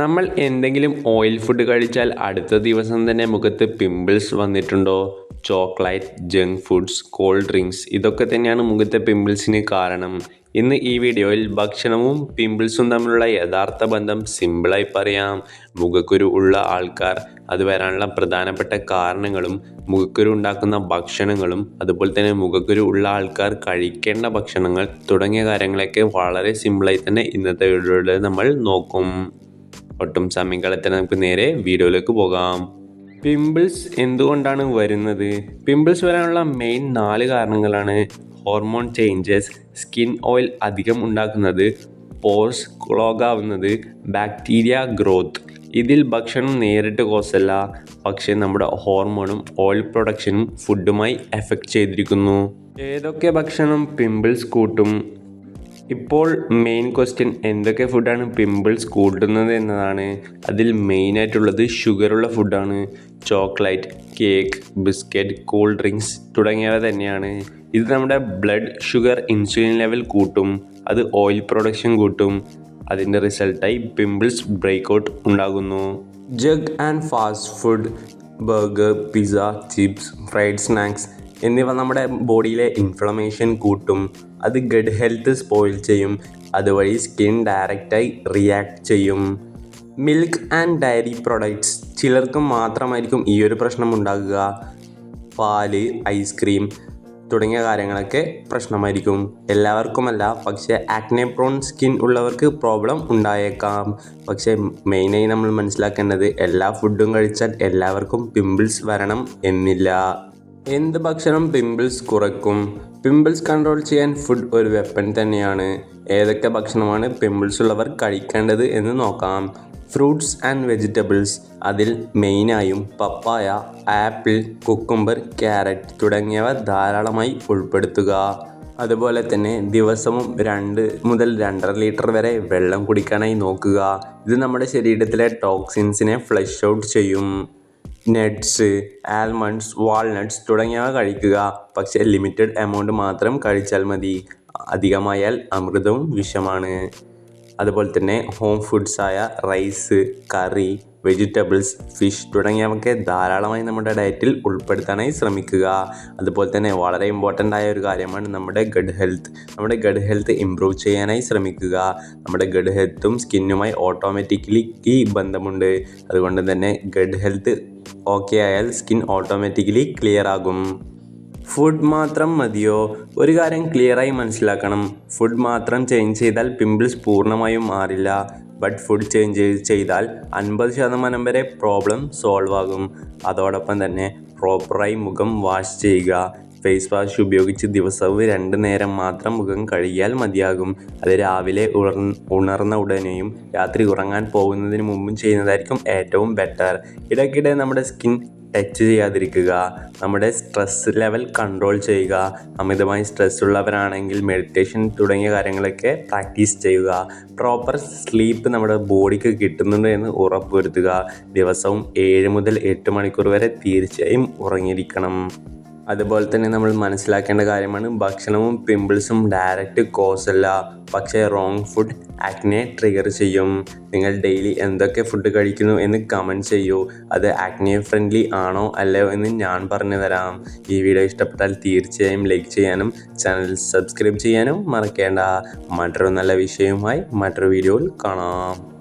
നമ്മൾ എന്തെങ്കിലും oil food കഴിച്ചാൽ അടുത്ത ദിവസം തന്നെ മുഖത്ത് പിമ്പിൾസ് വന്നിട്ടുണ്ടോ? Chocolate junk foods cold drinks ഇതൊക്കെ തന്നെയാണ് മുഖത്തെ പിമ്പിൾസിന് കാരണം. ഇന്ന് ഈ വീഡിയോയിൽ ഭക്ഷണവും പിമ്പിൾസും തമ്മിലുള്ള യഥാർത്ഥ ബന്ധം സിമ്പിളായി പറയാം. മുഖക്കുരു ഉള്ള ആൾക്കാർ അത് വരാനുള്ള പ്രധാനപ്പെട്ട കാരണങ്ങളും മുഖക്കുരു ഉണ്ടാക്കുന്ന ഭക്ഷണങ്ങളും അതുപോലെ തന്നെ മുഖക്കുരു ഉള്ള ആൾക്കാർ കഴിക്കേണ്ട ഭക്ഷണങ്ങൾ തുടങ്ങിയ കാര്യങ്ങളൊക്കെ വളരെ സിമ്പിളായി തന്നെ ഇന്നത്തെ വീഡിയോയിൽ നമ്മൾ നോക്കും. ഒട്ടും സമയം കളത്തിന് നമുക്ക് നേരെ വീഡിയോയിലേക്ക് പോകാം. പിമ്പിൾസ് എന്തുകൊണ്ടാണ് വരുന്നത്? പിമ്പിൾസ് വരാനുള്ള മെയിൻ നാല് കാരണങ്ങളാണ് ഹോർമോൺ ചേഞ്ചസ് സ്കിൻ ഓയിൽ അധികം ഉണ്ടാക്കുന്നത് പോഴ്സ് ക്ലോഗാവുന്നത് ബാക്ടീരിയ ഗ്രോത്ത് ഇതിൽ ഭക്ഷണം നേരിട്ട് കോസല്ല പക്ഷേ നമ്മുടെ ഹോർമോണും ഓയിൽ പ്രൊഡക്ഷനും ഫുഡുമായി എഫക്റ്റ് ചെയ്തിരിക്കുന്നു. ഏതൊക്കെ ഭക്ഷണം പിമ്പിൾസ് കൂട്ടും? ഇപ്പോൾ മെയിൻ ക്വസ്റ്റ്യൻ എന്തൊക്കെ ഫുഡാണ് പിമ്പിൾസ് കൂട്ടുന്നത് എന്നതാണ്. അതിൽ മെയിനായിട്ടുള്ളത് ഷുഗറുള്ള ഫുഡാണ് chocolate cake biscuit cool drinks തുടങ്ങിയവ തന്നെയാണ്. ഇത് നമ്മുടെ ബ്ലഡ് ഷുഗർ ഇൻസുലിൻ ലെവൽ കൂട്ടും. അത് ഓയിൽ പ്രൊഡക്ഷൻ കൂട്ടും. അതിന്റെ റിസൾട്ടായി പിമ്പിൾസ് ബ്രേക്കൗട്ട് ഉണ്ടാകുന്നു. Junk and fast food burger pizza chips fried snacks എന്നിവ നമ്മുടെ ബോഡിയിലെ ഇൻഫ്ലമേഷൻ കൂട്ടും. അത് ഗഡ് ഹെൽത്ത് സ്പോയിൽ ചെയ്യും. അതുവഴി സ്കിൻ ഡയറക്റ്റായി റിയാക്ട് ചെയ്യും. മിൽക്ക് ആൻഡ് ഡയറി പ്രൊഡക്ട്സ് ചിലർക്ക് മാത്രമായിരിക്കും ഈ ഒരു പ്രശ്നം ഉണ്ടാകുക. പാൽ ഐസ്ക്രീം തുടങ്ങിയ കാര്യങ്ങളൊക്കെ പ്രശ്നമായിരിക്കും. എല്ലാവർക്കുമല്ല പക്ഷേ ആക്നെ പ്രോൺ സ്കിൻ ഉള്ളവർക്ക് പ്രോബ്ലം ഉണ്ടായേക്കാം. പക്ഷേ മെയിനായി നമ്മൾ മനസ്സിലാക്കേണ്ടത് എല്ലാ ഫുഡും കഴിച്ചാൽ എല്ലാവർക്കും പിമ്പിൾസ് വരണം എന്നില്ല. എന്ത് ഭക്ഷണം പിമ്പിൾസ് കുറയ്ക്കും പിമ്പിൾസ് കൺട്രോൾ ചെയ്യാൻ ഫുഡ് ഒരു വെപ്പൺ തന്നെയാണ്. ഏതൊക്കെ ഭക്ഷണമാണ് പിമ്പിൾസ് ഉള്ളവർ കഴിക്കേണ്ടത് എന്ന് നോക്കാം. ഫ്രൂട്ട്സ് ആൻഡ് വെജിറ്റബിൾസ് അതിൽ മെയിനായും പപ്പായ ആപ്പിൾ കുക്കുംബർ ക്യാരറ്റ് തുടങ്ങിയവ ധാരാളമായി ഉൾപ്പെടുത്തുക. അതുപോലെ തന്നെ ദിവസവും രണ്ട് മുതൽ രണ്ടര ലിറ്റർ വരെ വെള്ളം കുടിക്കാനായി നോക്കുക. ഇത് നമ്മുടെ ശരീരത്തിലെ ടോക്സിൻസിനെ ഫ്ലഷ് ഔട്ട് ചെയ്യും. നട്ട്സ് ആൽമണ്ട്സ് വാൾനട്ട്സ് തുടങ്ങിയവ കഴിക്കുക. പക്ഷേ ലിമിറ്റഡ് എമൗണ്ട് മാത്രം കഴിച്ചാൽ മതി. അധികമായാൽ അമൃതവും വിഷമാണ്. അതുപോലെ തന്നെ ഹോം ഫുഡ്സായ റൈസ് കറി വെജിറ്റബിൾസ് ഫിഷ് തുടങ്ങിയവയൊക്കെ ധാരാളമായി നമ്മുടെ ഡയറ്റിൽ ഉൾപ്പെടുത്താനായി ശ്രമിക്കുക. അതുപോലെ തന്നെ വളരെ ഇമ്പോർട്ടന്റ് ആയ ഒരു കാര്യമാണ് നമ്മുടെ ഗഡ് ഹെൽത്ത് നമ്മുടെ ഗഡ് ഹെൽത്ത് ഇമ്പ്രൂവ് ചെയ്യാനായി ശ്രമിക്കുക. നമ്മുടെ ഗഡ് ഹെൽത്തും സ്കിന്നുമായി ഓട്ടോമാറ്റിക്കലി ബന്ധമുണ്ട്. അതുകൊണ്ട് തന്നെ ഗഡ് ഹെൽത്ത് ഓക്കെ ആയാൽ സ്കിൻ ഓട്ടോമാറ്റിക്കലി ക്ലിയർ ആകും. ഫുഡ് മാത്രം മതിയോ? ഒരു കാര്യം ക്ലിയറായി മനസ്സിലാക്കണം. ഫുഡ് മാത്രം ചേഞ്ച് ചെയ്താൽ പിമ്പിൾസ് പൂർണമായും മാറില്ല. ബട്ട് ഫുഡ് ചേഞ്ച് ചെയ്താൽ അൻപത് ശതമാനം വരെ പ്രോബ്ലം സോൾവ് ആകും. അതോടൊപ്പം തന്നെ പ്രോപ്പറായി മുഖം വാഷ് ചെയ്യുക. ഫേസ് വാഷ് ഉപയോഗിച്ച് ദിവസവും രണ്ട് നേരം മാത്രം മുഖം കഴുകിയാൽ മതിയാകും. അത് രാവിലെ ഉണർ ഉണർന്ന ഉടനെയും രാത്രി ഉറങ്ങാൻ പോകുന്നതിന് മുമ്പും ചെയ്യുന്നതായിരിക്കും ഏറ്റവും ബെറ്റർ ഇടയ്ക്കിടെ നമ്മുടെ സ്കിൻ ടച്ച് ചെയ്യാതിരിക്കുക നമ്മുടെ സ്ട്രെസ് ലെവൽ കൺട്രോൾ ചെയ്യുക അമിതമായി സ്ട്രെസ് ഉള്ളവരാണെങ്കിൽ മെഡിറ്റേഷൻ തുടങ്ങിയ കാര്യങ്ങളൊക്കെ പ്രാക്ടീസ് ചെയ്യുക. പ്രോപ്പർ സ്ലീപ്പ് നമ്മുടെ ബോഡിക്ക് കിട്ടുന്നുണ്ട് എന്ന് ഉറപ്പുവരുത്തുക. ദിവസവും ഏഴ് മുതൽ എട്ട് മണിക്കൂർ വരെ തീർച്ചയായും ഉറങ്ങിയിരിക്കണം. അതുപോലെ തന്നെ നമ്മൾ മനസ്സിലാക്കേണ്ട കാര്യമാണ് ഭക്ഷണവും പിമ്പിൾസും ഡയറക്റ്റ് കോസ് അല്ല. പക്ഷേ റോങ് ഫുഡ് ആക്നെ ട്രിഗർ ചെയ്യും. നിങ്ങൾ ഡെയിലി എന്തൊക്കെ ഫുഡ് കഴിക്കുന്നു എന്ന് കമന്റ് ചെയ്യൂ. അത് ആക്നെ ഫ്രണ്ട്ലി ആണോ അല്ലയോ എന്ന് ഞാൻ പറഞ്ഞു തരാം. ഈ വീഡിയോ ഇഷ്ടപ്പെട്ടാൽ തീർച്ചയായും ലൈക്ക് ചെയ്യാനും ചാനൽ സബ്സ്ക്രൈബ് ചെയ്യാനും മറക്കേണ്ട. മറ്റൊരു നല്ല വിഷയവുമായി മറ്റൊരു വീഡിയോയിൽ കാണാം.